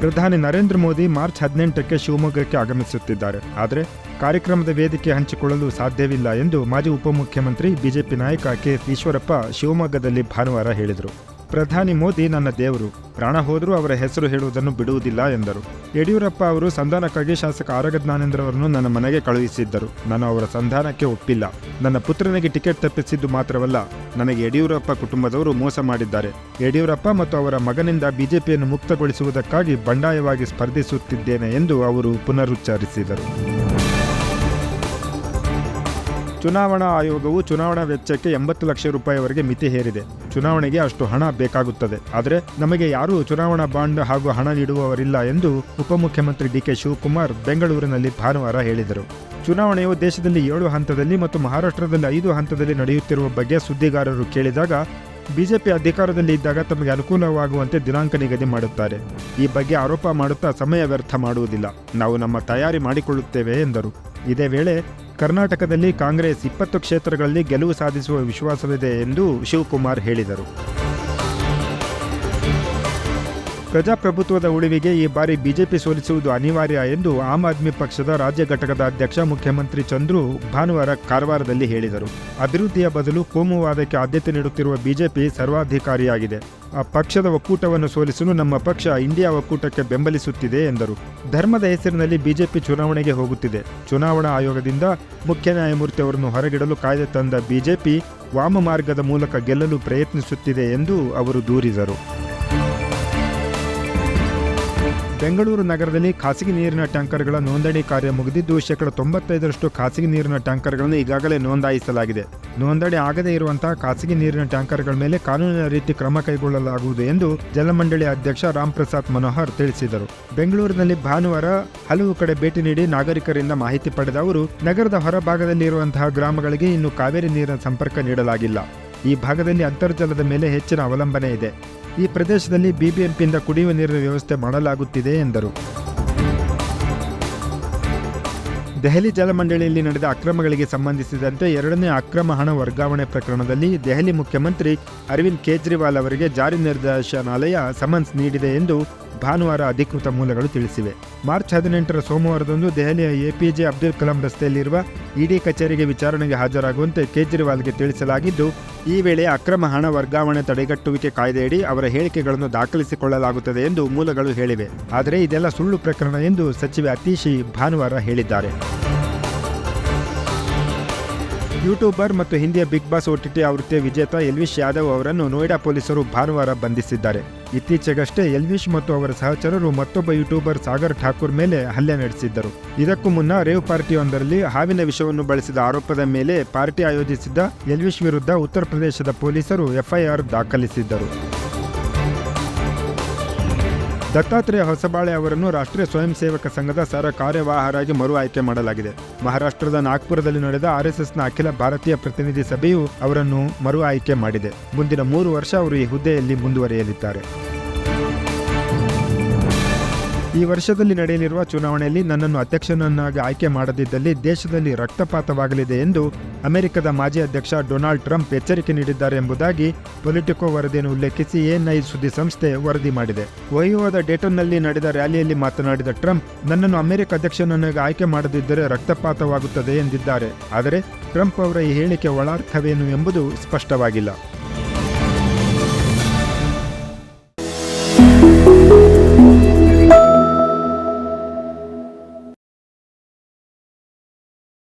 ಪ್ರಧಾನಿ ನರೇಂದ್ರ ಮೋದಿ ಮಾರ್ಚ್ ಹದಿನೆಂಟಕ್ಕೆ ಶಿವಮೊಗ್ಗಕ್ಕೆ ಆಗಮಿಸುತ್ತಿದ್ದಾರೆ. ಆದರೆ ಕಾರ್ಯಕ್ರಮದ ವೇದಿಕೆ ಹಂಚಿಕೊಳ್ಳಲು ಸಾಧ್ಯವಿಲ್ಲ ಎಂದು ಮಾಜಿ ಉಪಮುಖ್ಯಮಂತ್ರಿ, ಬಿಜೆಪಿ ನಾಯಕ ಕೆ. ಈಶ್ವರಪ್ಪ ಶಿವಮೊಗ್ಗದಲ್ಲಿ ಭಾನುವಾರ ಹೇಳಿದರು. ಪ್ರಧಾನಿ ಮೋದಿ ನನ್ನ ದೇವರು, ಪ್ರಾಣ ಹೋದರೂ ಅವರ ಹೆಸರು ಹೇಳುವುದನ್ನು ಬಿಡುವುದಿಲ್ಲ ಎಂದರು. ಯಡಿಯೂರಪ್ಪ ಅವರು ಸಂಧಾನಕ್ಕಾಗಿ ಶಾಸಕ ಆರಗ ಜ್ಞಾನೇಂದ್ರ ಅವರನ್ನು ನನ್ನ ಮನೆಗೆ ಕಳುಹಿಸಿದ್ದರು. ನಾನು ಅವರ ಸಂಧಾನಕ್ಕೆ ಒಪ್ಪಿಲ್ಲ. ನನ್ನ ಪುತ್ರನಿಗೆ ಟಿಕೆಟ್ ತಪ್ಪಿಸಿದ್ದು ಮಾತ್ರವಲ್ಲ, ನನಗೆ ಯಡಿಯೂರಪ್ಪ ಕುಟುಂಬದವರು ಮೋಸ ಮಾಡಿದ್ದಾರೆ. ಯಡಿಯೂರಪ್ಪ ಮತ್ತು ಅವರ ಮಗನಿಂದ ಬಿಜೆಪಿಯನ್ನು ಮುಕ್ತಗೊಳಿಸುವುದಕ್ಕಾಗಿ ಬಂಡಾಯವಾಗಿ ಸ್ಪರ್ಧಿಸುತ್ತಿದ್ದೇನೆ ಎಂದು ಅವರು ಪುನರುಚ್ಚರಿಸಿದರು. ಚುನಾವಣಾ ಆಯೋಗವು ಚುನಾವಣಾ ವೆಚ್ಚಕ್ಕೆ ಎಂಬತ್ತು ಲಕ್ಷ ರೂಪಾಯಿವರೆಗೆ ಮಿತಿ ಹೇರಿದೆ. ಚುನಾವಣೆಗೆ ಅಷ್ಟು ಹಣ ಬೇಕಾಗುತ್ತದೆ. ಆದರೆ ನಮಗೆ ಯಾರೂ ಚುನಾವಣಾ ಬಾಂಡ್ ಹಾಗೂ ಹಣ ನೀಡುವವರಿಲ್ಲ ಎಂದು ಉಪಮುಖ್ಯಮಂತ್ರಿ ಡಿಕೆ ಶಿವಕುಮಾರ್ ಬೆಂಗಳೂರಿನಲ್ಲಿ ಭಾನುವಾರ ಹೇಳಿದರು. ಚುನಾವಣೆಯು ದೇಶದಲ್ಲಿ ಏಳು ಹಂತದಲ್ಲಿ ಮತ್ತು ಮಹಾರಾಷ್ಟ್ರದಲ್ಲಿ ಐದು ಹಂತದಲ್ಲಿ ನಡೆಯುತ್ತಿರುವ ಬಗ್ಗೆ ಸುದ್ದಿಗಾರರು ಕೇಳಿದಾಗ, ಬಿಜೆಪಿ ಅಧಿಕಾರದಲ್ಲಿ ಇದ್ದಾಗ ತಮಗೆ ಅನುಕೂಲವಾಗುವಂತೆ ದಿನಾಂಕ ನಿಗದಿ ಮಾಡುತ್ತಾರೆ. ಈ ಬಗ್ಗೆ ಆರೋಪ ಮಾಡುತ್ತಾ ಸಮಯ ವ್ಯರ್ಥ ಮಾಡುವುದಿಲ್ಲ. ನಾವು ನಮ್ಮ ತಯಾರಿ ಮಾಡಿಕೊಳ್ಳುತ್ತೇವೆ ಎಂದರು. ಇದೇ ವೇಳೆ ಕರ್ನಾಟಕದಲ್ಲಿ ಕಾಂಗ್ರೆಸ್ ಇಪ್ಪತ್ತು ಕ್ಷೇತ್ರಗಳಲ್ಲಿ ಗೆಲುವು ಸಾಧಿಸುವ ವಿಶ್ವಾಸವಿದೆ ಎಂದು ಶಿವಕುಮಾರ್ ಹೇಳಿದರು. ಪ್ರಜಾಪ್ರಭುತ್ವದ ಉಳಿವಿಗೆ ಈ ಬಾರಿ ಬಿಜೆಪಿ ಸೋಲಿಸುವುದು ಅನಿವಾರ್ಯ ಎಂದು ಆಮ್ ಆದ್ಮಿ ಪಕ್ಷದ ರಾಜ್ಯ ಘಟಕದ ಅಧ್ಯಕ್ಷ ಮುಖ್ಯಮಂತ್ರಿ ಚಂದ್ರು ಭಾನುವಾರ ಕಾರವಾರದಲ್ಲಿ ಹೇಳಿದರು. ಅಭಿವೃದ್ಧಿಯ ಬದಲು ಕೋಮುವಾದಕ್ಕೆ ಆದ್ಯತೆ ನೀಡುತ್ತಿರುವ ಬಿಜೆಪಿ ಸರ್ವಾಧಿಕಾರಿಯಾಗಿದೆ. ಆ ಪಕ್ಷದ ಒಕ್ಕೂಟವನ್ನು ಸೋಲಿಸಲು ನಮ್ಮ ಪಕ್ಷ ಇಂಡಿಯಾ ಒಕ್ಕೂಟಕ್ಕೆ ಬೆಂಬಲಿಸುತ್ತಿದೆ ಎಂದರು. ಧರ್ಮದ ಹೆಸರಿನಲ್ಲಿ ಬಿಜೆಪಿ ಚುನಾವಣೆಗೆ ಹೋಗುತ್ತಿದೆ. ಚುನಾವಣಾ ಆಯೋಗದಿಂದ ಮುಖ್ಯ ನ್ಯಾಯಮೂರ್ತಿ ಅವರನ್ನು ಹೊರಗಿಡಲು ಕಾಯ್ದೆ ತಂದ ಬಿಜೆಪಿ ವಾಮ ಮಾರ್ಗದ ಮೂಲಕ ಗೆಲ್ಲಲು ಪ್ರಯತ್ನಿಸುತ್ತಿದೆ ಎಂದು ಅವರು ದೂರಿದರು. ಬೆಂಗಳೂರು ನಗರದಲ್ಲಿ ಖಾಸಗಿ ನೀರಿನ ಟ್ಯಾಂಕರ್ಗಳ ನೋಂದಣಿ ಕಾರ್ಯ ಮುಗಿದಿದ್ದು, ಶೇಕಡ ತೊಂಬತ್ತೈದರಷ್ಟು ಖಾಸಗಿ ನೀರಿನ ಟ್ಯಾಂಕರ್ಗಳನ್ನು ಈಗಾಗಲೇ ನೋಂದಾಯಿಸಲಾಗಿದೆ. ನೋಂದಣಿ ಆಗದೇ ಇರುವಂತಹ ಖಾಸಗಿ ನೀರಿನ ಟ್ಯಾಂಕರ್ಗಳ ಮೇಲೆ ಕಾನೂನಿನ ರೀತಿ ಕ್ರಮ ಕೈಗೊಳ್ಳಲಾಗುವುದು ಎಂದು ಜಲಮಂಡಳಿ ಅಧ್ಯಕ್ಷ ರಾಮ್ ಪ್ರಸಾದ್ ಮನೋಹರ್ ತಿಳಿಸಿದರು. ಬೆಂಗಳೂರಿನಲ್ಲಿ ಭಾನುವಾರ ಹಲವು ಕಡೆ ಭೇಟಿ ನೀಡಿ ನಾಗರಿಕರಿಂದ ಮಾಹಿತಿ ಪಡೆದ ಅವರು, ನಗರದ ಹೊರಭಾಗದಲ್ಲಿ ಇರುವಂತಹ ಗ್ರಾಮಗಳಿಗೆ ಇನ್ನು ಕಾವೇರಿ ನೀರಿನ ಸಂಪರ್ಕ ನೀಡಲಾಗಿಲ್ಲ. ಈ ಭಾಗದಲ್ಲಿ ಅಂತರ್ಜಲದ ಮೇಲೆ ಹೆಚ್ಚಿನ ಅವಲಂಬನೆ ಇದೆ. ಈ ಪ್ರದೇಶದಲ್ಲಿ ಬಿಬಿಎಂಪಿಯಿಂದ ಕುಡಿಯುವ ನೀರಿನ ವ್ಯವಸ್ಥೆ ಮಾಡಲಾಗುತ್ತಿದೆ ಎಂದರು. ದೆಹಲಿ ಜಲಮಂಡಳಿಯಲ್ಲಿ ನಡೆದ ಅಕ್ರಮಗಳಿಗೆ ಸಂಬಂಧಿಸಿದಂತೆ ಎರಡನೇ ಅಕ್ರಮ ಹಣ ವರ್ಗಾವಣೆ ಪ್ರಕರಣದಲ್ಲಿ ದೆಹಲಿ ಮುಖ್ಯಮಂತ್ರಿ ಅರವಿಂದ್ ಕೇಜ್ರಿವಾಲ್ ಅವರಿಗೆ ಜಾರಿ ನಿರ್ದೇಶನಾಲಯ ಸಮನ್ಸ್ ನೀಡಿದೆ ಎಂದು ಭಾನುವಾರ ಅಧಿಕೃತ ಮೂಲಗಳು ತಿಳಿಸಿವೆ. ಮಾರ್ಚ್ ಹದಿನೆಂಟರ ಸೋಮವಾರದಂದು ದೆಹಲಿಯ ಎಪಿಜೆ ಅಬ್ದುಲ್ ಕಲಾಂ ರಸ್ತೆಯಲ್ಲಿರುವ ಇಡಿ ಕಚೇರಿಗೆ ವಿಚಾರಣೆಗೆ ಹಾಜರಾಗುವಂತೆ ಕೇಜ್ರಿವಾಲ್ಗೆ ತಿಳಿಸಲಾಗಿದ್ದು, ಈ ವೇಳೆ ಅಕ್ರಮ ಹಣ ವರ್ಗಾವಣೆ ತಡೆಗಟ್ಟುವಿಕೆ ಕಾಯ್ದೆಯಡಿ ಅವರ ಹೇಳಿಕೆಗಳನ್ನು ದಾಖಲಿಸಿಕೊಳ್ಳಲಾಗುತ್ತದೆ ಎಂದು ಮೂಲಗಳು ಹೇಳಿವೆ. ಆದರೆ ಇದೆಲ್ಲ ಸುಳ್ಳು ಪ್ರಕರಣ ಎಂದು ಸಚಿವೆ ಅತೀಶಿ ಭಾನುವಾರ ಹೇಳಿದ್ದಾರೆ. ಯೂಟ್ಯೂಬರ್ ಮತ್ತು ಹಿಂದಿಯ ಬಿಗ್ ಬಾಸ್ ಒಟಿಟಿ ಆವೃತ್ತಿಯ ವಿಜೇತ ಎಲ್ವಿಶ್ ಯಾದವ್ ಅವರನ್ನು ನೋಯ್ಡಾ ಪೊಲೀಸರು ಭಾನುವಾರ ಬಂಧಿಸಿದ್ದಾರೆ. ಇತ್ತೀಚೆಗಷ್ಟೇ ಎಲ್ವಿಶ್ ಮತ್ತು ಅವರ ಸಹಚರರು ಮತ್ತೊಬ್ಬ ಯೂಟ್ಯೂಬರ್ ಸಾಗರ್ ಠಾಕೂರ್ ಮೇಲೆ ಹಲ್ಲೆ ನಡೆಸಿದ್ದರು. ಇದಕ್ಕೂ ಮುನ್ನ ರೇವ್ ಪಾರ್ಟಿಯೊಂದರಲ್ಲಿ ಹಾವಿನ ವಿಷವನ್ನು ಬಳಸಿದ ಆರೋಪದ ಮೇಲೆ ಪಾರ್ಟಿ ಆಯೋಜಿಸಿದ್ದ ಎಲ್ವಿಶ್ ವಿರುದ್ಧ ಉತ್ತರ ಪ್ರದೇಶದ ಪೊಲೀಸರು ಎಫ್ಐಆರ್ ದಾಖಲಿಸಿದ್ದರು. ದತ್ತಾತ್ರೇಯ ಹೊಸಬಾಳೆ ಅವರನ್ನು ರಾಷ್ಟ್ರೀಯ ಸ್ವಯಂ ಸೇವಕ ಸಂಘದ ಸರ ಕಾರ್ಯವಾಹರಾಗಿ ಮರು ಆಯ್ಕೆ ಮಾಡಲಾಗಿದೆ. ಮಹಾರಾಷ್ಟ್ರದ ನಾಗ್ಪುರದಲ್ಲಿ ನಡೆದ ಆರ್ಎಸ್ಎಸ್ನ ಅಖಿಲ ಭಾರತೀಯ ಪ್ರತಿನಿಧಿ ಸಭೆಯು ಅವರನ್ನು ಮರು ಆಯ್ಕೆ ಮಾಡಿದೆ. ಮುಂದಿನ ಮೂರು ವರ್ಷ ಅವರು ಈ ಹುದ್ದೆಯಲ್ಲಿ ಮುಂದುವರಿಯಲಿದ್ದಾರೆ. ಈ ವರ್ಷದಲ್ಲಿ ನಡೆಯಲಿರುವ ಚುನಾವಣೆಯಲ್ಲಿ ನನ್ನನ್ನು ಅಧ್ಯಕ್ಷನನ್ನಾಗಿ ಆಯ್ಕೆ ಮಾಡದಿದ್ದಲ್ಲಿ ದೇಶದಲ್ಲಿ ರಕ್ತಪಾತವಾಗಲಿದೆ ಎಂದು ಅಮೆರಿಕದ ಮಾಜಿ ಅಧ್ಯಕ್ಷ ಡೊನಾಲ್ಡ್ ಟ್ರಂಪ್ ಎಚ್ಚರಿಕೆ ನೀಡಿದ್ದಾರೆ ಎಂಬುದಾಗಿ ಪೊಲಿಟಿಕೋ ವರದಿಯನ್ನು ಉಲ್ಲೇಖಿಸಿ ಎಎನ್ಐ ಸುದ್ದಿ ಸಂಸ್ಥೆ ವರದಿ ಮಾಡಿದೆ. ಒಹಿಯೋದ ಡೇಟನ್ನಲ್ಲಿ ನಡೆದ ರ್ಯಾಲಿಯಲ್ಲಿ ಮಾತನಾಡಿದ ಟ್ರಂಪ್, ನನ್ನನ್ನು ಅಮೆರಿಕ ಅಧ್ಯಕ್ಷನನ್ನಾಗಿ ಆಯ್ಕೆ ಮಾಡದಿದ್ದರೆ ರಕ್ತಪಾತವಾಗುತ್ತದೆ ಎಂದಿದ್ದಾರೆ. ಆದರೆ ಟ್ರಂಪ್ ಅವರ ಈ ಹೇಳಿಕೆ ಒಳಾರ್ಥವೇನು ಎಂಬುದು ಸ್ಪಷ್ಟವಾಗಿಲ್ಲ.